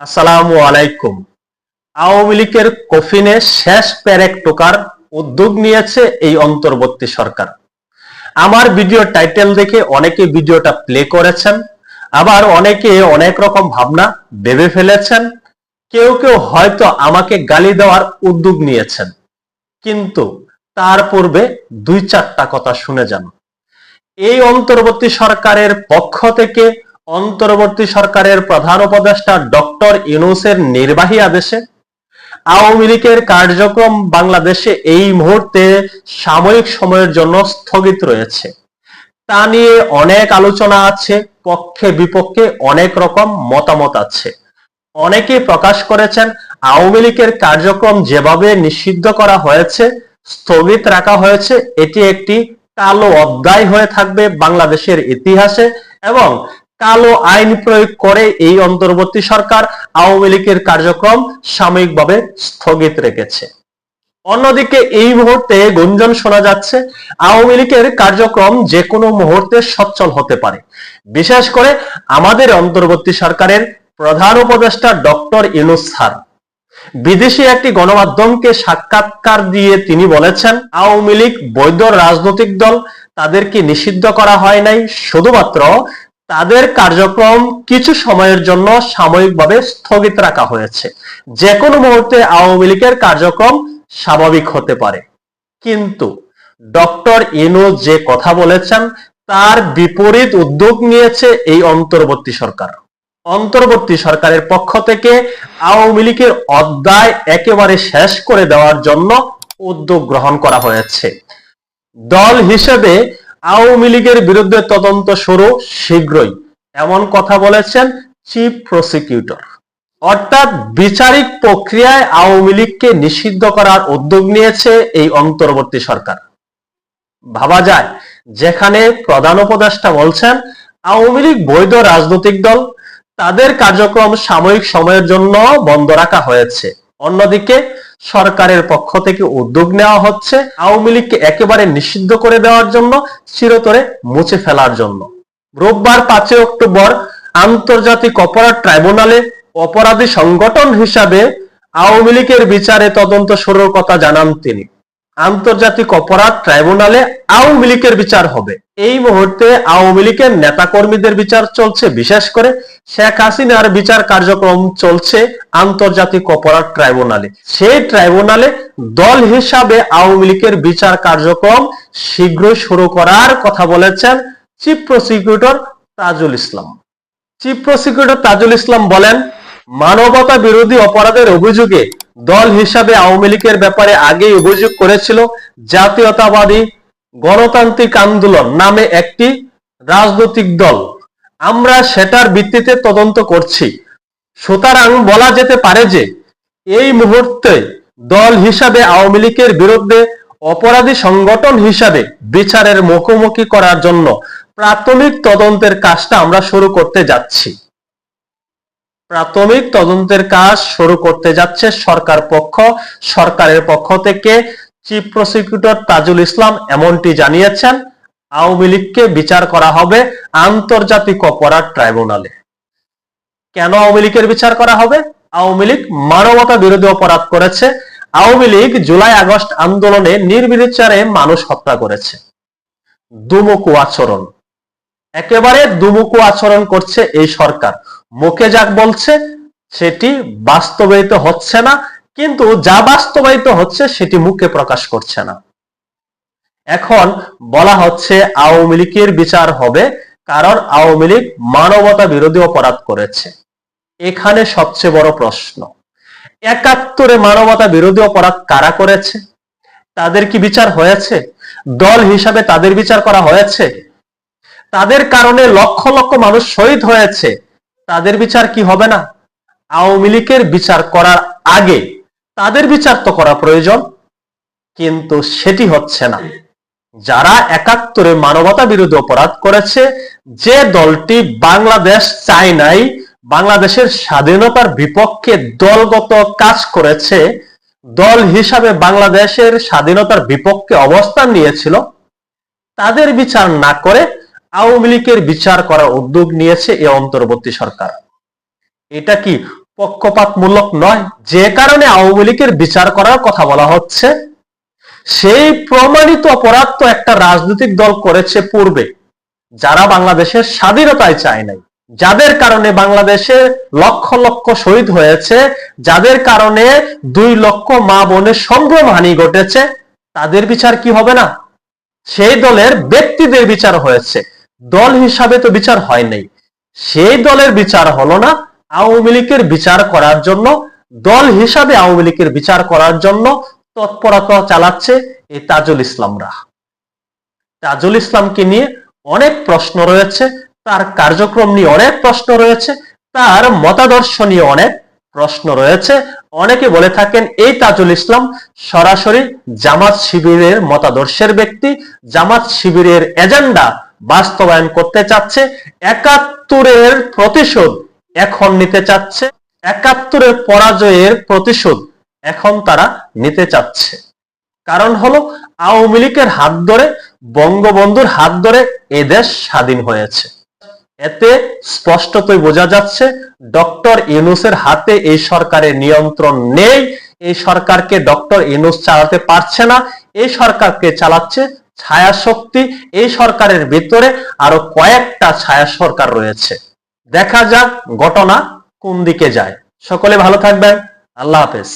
আসসালামু আলাইকুম। আওয়ামী লীগের কফিনে শেষ প্যারেক টোকার উদ্যোগ নিয়েছে এই অন্তর্বর্তী সরকার। আমার ভিডিও টাইটেল দেখে অনেকে ভিডিওটা প্লে করেছেন, আবার অনেকে অনেক রকম ভাবনা ভেবে ফেলেছেন। কেউ কেউ হয়তো আমাকে গালি দেওয়ার উদ্যোগ নিয়েছেন, কিন্তু তার পূর্বে দুই চারটা কথা শুনে যান। এই অন্তর্বর্তী সরকারের পক্ষ থেকে অন্তর্বর্তী সরকারের প্রধান উপদেষ্টা ডক্টর ইউনুসের নির্বাহী আদেশে আওয়ামী লীগের কার্যক্রম বাংলাদেশে এই মুহূর্তে সাময়িক সময়ের জন্য স্থগিত রয়েছে। তা নিয়ে অনেক আলোচনা আছে, পক্ষে বিপক্ষে অনেক রকম মতামত আছে। অনেকে প্রকাশ করেছেন আওয়ামী লীগের কার্যক্রম যেভাবে নিষিদ্ধ করা হয়েছে, স্থগিত রাখা হয়েছে, এটি একটি কালো অধ্যায় হয়ে থাকবে বাংলাদেশের ইতিহাসে এবং কালো আইন প্রয়োগ করে এই অন্তর্বর্তী সরকার আওয়ামী লীগের কার্যক্রম সাময়িকভাবে স্থগিত রেখেছে। অন্যদিকে এই মুহূর্তে গুঞ্জন শোনা যাচ্ছে, আওয়ামী লীগের কার্যক্রম যে কোনো মুহূর্তে সচ্ছল হতে পারে। বিশেষ করে আমাদের অন্তর্বর্তী সরকারের প্রধান উপদেষ্টা ডক্টর ইনুস স্যার। বিদেশি একটি গণমাধ্যমকে সাক্ষাৎকার দিয়ে তিনি বলেছেন, আওয়ামী লীগ বৈধ রাজনৈতিক দল, তাদেরকে নিষিদ্ধ করা হয় নাই, শুধুমাত্র তাদের কার্যক্রম কিছু সময়ের জন্য সাময়িকভাবে স্থগিত রাখা হয়েছে। যে কোনো মুহূর্তে আওয়ামী লীগের কার্যক্রম স্বাভাবিক হতে পারে। কিন্তু ডক্টর ইনু যে কথা বলেছেন, তার বিপরীত উদ্যোগ নিয়েছে এই অন্তর্বর্তী সরকার। অন্তর্বর্তী সরকারের পক্ষ থেকে আওয়ামী লীগের অধ্যায় একেবারে শেষ করে দেওয়ার জন্য উদ্যোগ গ্রহণ করা হয়েছে। দল হিসেবে আওয়ামী লীগের বিরুদ্ধে তদন্ত শুরু শীঘ্রই, এমন কথা বলেছেন চিফ প্রসিকিউটর। অর্থাৎ বিচারিক প্রক্রিয়ায় আওয়ামী লীগকে নিষিদ্ধ করার উদ্যোগ নিয়েছে এই অন্তর্বর্তী সরকার। ভাবা যায়, যেখানে প্রধান উপদেষ্টা বলছেন, আওয়ামী লীগ বৈধ রাজনৈতিক দল, তাদের কার্যক্রম সাময়িক সময়ের জন্য বন্ধ রাখা হয়েছে। অন্যদিকে সরকারের পক্ষ থেকে উদ্যোগ নেওয়া হচ্ছে আওয়ামী লীগকে একেবারে নিষিদ্ধ করে দেওয়ার জন্য, চিরতরে মুছে ফেলার জন্য। রোববার পাঁচই অক্টোবর আন্তর্জাতিক অপরাধ ট্রাইব্যুনালে অপরাধী সংগঠন হিসাবে আওয়ামী লীগের বিচারে তদন্ত শুরুর কথা জানান তিনি। আন্তর্জাতিক অপরাধ ট্রাইব্যুনালে আওয়ামী লীগের বিচার হবে। এই মুহূর্তে আওয়ামী লীগের নেতাকর্মীদের বিচার চলছে বিশেষ করে শেখ হাসিনার বিচার কার্যক্রম চলছে আন্তর্জাতিক অপরাধ ট্রাইব্যুনালে। সেই ট্রাইব্যুনালে দল হিসাবে আওয়ামী লীগের বিচার কার্যক্রম শীঘ্রই শুরু করার কথা বলেছেন chief prosecutor Tajul Islam. Chief prosecutor Tajul Islam বলেন, মানবতা বিরোধী অপরাধের অভিযোগে দল হিসাবে আওয়ামী লীগের ব্যাপারে আগেই অভিযোগ করেছিল জাতীয়তাবাদী গণতান্ত্রিক আন্দোলন নামে একটি রাজনৈতিক দল। আমরা সেটার ভিত্তিতে তদন্ত করছি। সুতরাং বলা যেতে পারে যে, এই মুহূর্তে দল হিসাবে আওয়ামী লীগের বিরুদ্ধে অপরাধী সংগঠন হিসাবে বিচারের মুখোমুখি করার জন্য প্রাথমিক তদন্তের কাজটা আমরা শুরু করতে যাচ্ছি। প্রাথমিক তদন্তের কাজ শুরু করতে যাচ্ছে সরকার পক্ষ, সরকারের পক্ষ থেকে চিফ প্রসিকিউটর তাজুল ইসলাম এমনটি জানিয়েছেন। আওয়ামী লীগকে বিচার করা হবে আন্তর্জাতিক অপরাধ ট্রাইব্যুনালে। কেন আওয়ামী লীগের বিচার করা হবে? আওয়ামী লীগ মানবতা বিরোধী অপরাধ করেছে। আওয়ামী লীগ জুলাই আগস্ট আন্দোলনে নির্বিচারে মানুষ হত্যা করেছে। দুমুকু আচরণ। একেবারে দুমুকু আচরণ করছে এই সরকার। মুখে যাক বলছে, সেটি বাস্তবায়িত হচ্ছে না, কিন্তু যা বাস্তবায়িত হচ্ছে, সেটি মুখে প্রকাশ করছে না। এখন বলা হচ্ছে আওয়ামী লীগের বিচার হবে কারণ আওয়ামী লীগ মানবতা বিরোধী অপরাধ করেছে। এখানে সবচেয়ে বড় প্রশ্ন, একাত্তরে মানবতা বিরোধী অপরাধ কারা করেছে? তাদের কি বিচার হয়েছে? দল হিসাবে তাদের বিচার করা হয়েছে? তাদের কারণে লক্ষ লক্ষ মানুষ শহীদ হয়েছে, তাদের বিচার কি হবে না? আওয়ামী লীগের বিচার করার আগে তাদের বিচার তো করা প্রয়োজন, কিন্তু সেটি হচ্ছে না। যারা একাত্তরে মানবতা বিরোধী অপরাধ করেছে, যে দলটি বাংলাদেশ চায় নাই, বাংলাদেশের স্বাধীনতার বিপক্ষে দলগত কাজ করেছে, দল হিসাবে বাংলাদেশের স্বাধীনতার বিপক্ষে অবস্থান নিয়েছিল, তাদের বিচার না করে আওয়ামী লীগের বিচার করার উদ্যোগ নিয়েছে এই অন্তর্বর্তী সরকার। এটা কি পক্ষপাতমূলক নয়? যে কারণে আওয়ামী লীগের বিচার করার কথা বলা হচ্ছে সেই প্রমাণিত অপরাধ তো একটা রাজনৈতিক দল করেছে পূর্বে। যারা বাংলাদেশের স্বাধীনতায় চায় নাই। যাদের কারণে বাংলাদেশে লক্ষ লক্ষ শহীদ হয়েছে, যাদের কারণে দুই লক্ষ মা বোনের সম্ভ্রম হানি ঘটেছে, তাদের বিচার কি হবে না? সেই দলের ব্যক্তিদের বিচার হয়েছে। দল হিসাবে তো বিচার হয় নাই। সেই দলের বিচার হলো না আওয়ামী লীগের বিচার করার জন্য, দল হিসাবে আওয়ামী লীগের বিচার করার জন্য তৎপরতা চালাচ্ছে এই তাজুল ইসলামরা। তাজুল ইসলামকে নিয়ে অনেক প্রশ্ন রয়েছে, তার কার্যক্রম নিয়ে অনেক প্রশ্ন রয়েছে, তার মতাদর্শ নিয়ে অনেক প্রশ্ন রয়েছে। অনেকে বলে থাকেন, এই তাজুল ইসলাম সরাসরি জামাত শিবিরের মতাদর্শের ব্যক্তি, জামাত শিবিরের এজেন্ডা বাস্তবায়ন করতে চাচ্ছে, একাত্তরের প্রতিশোধ এখন নিতে চাচ্ছে, একাত্তরের পরাজয়ের প্রতিশোধ এখন তারা নিতে চাচ্ছে। কারণ হলো, আওয়ামী লীগের হাত ধরে, বঙ্গবন্ধুর হাত ধরে এদেশ স্বাধীন হয়েছে। এতে স্পষ্টতই বোঝা যাচ্ছে, ডক্টর ইউনুসের হাতে এই সরকারের নিয়ন্ত্রণ নেই, এই সরকারকে ডক্টর ইউনুস চালাতে পারছে না, এই সরকারকে চালাচ্ছে ছায়া শক্তি এই সরকারের ভিতরে আরও কয়েকটা ছায়া সরকার রয়েছে। দেখা যাক ঘটনা কোন দিকে যায়। সকলে ভালো থাকবেন। আল্লাহ হাফেজ।